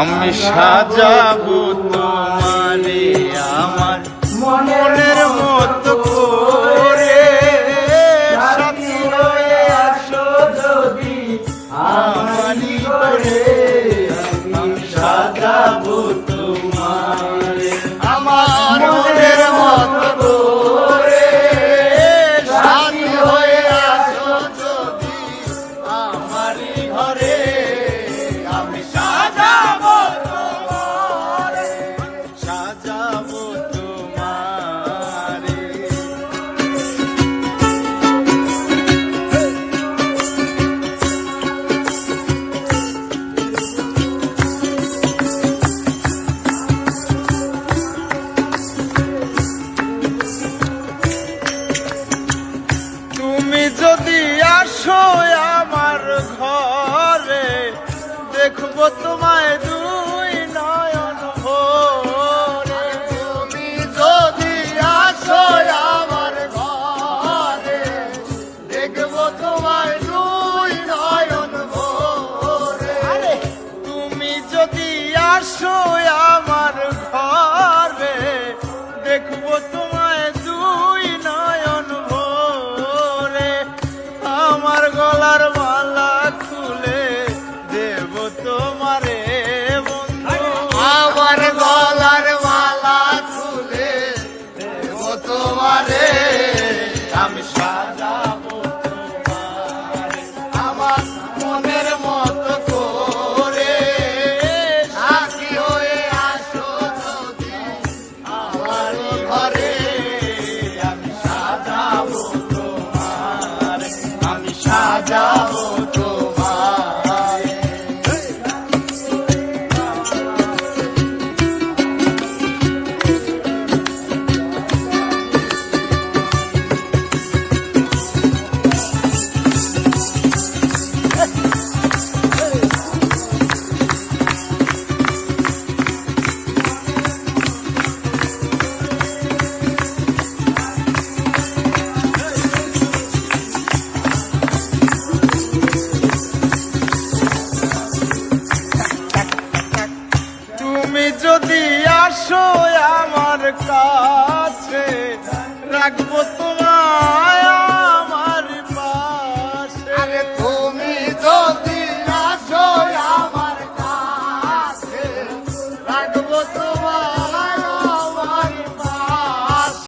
আমি সাজাবো তোমারে আমার মনের মতো করে। সাথী আমার মনের ঘরে। তুমি যদি আসো আমার ঘরে দেখব তোমায় দুই নয়ন ভরে। তুমি যদি আসো আমার ঘরে দেখব তোমায় দুই নয়ন ভরে। তুমি যদি আসো রে আমি সা আসো আমার কাছে। রাখব তো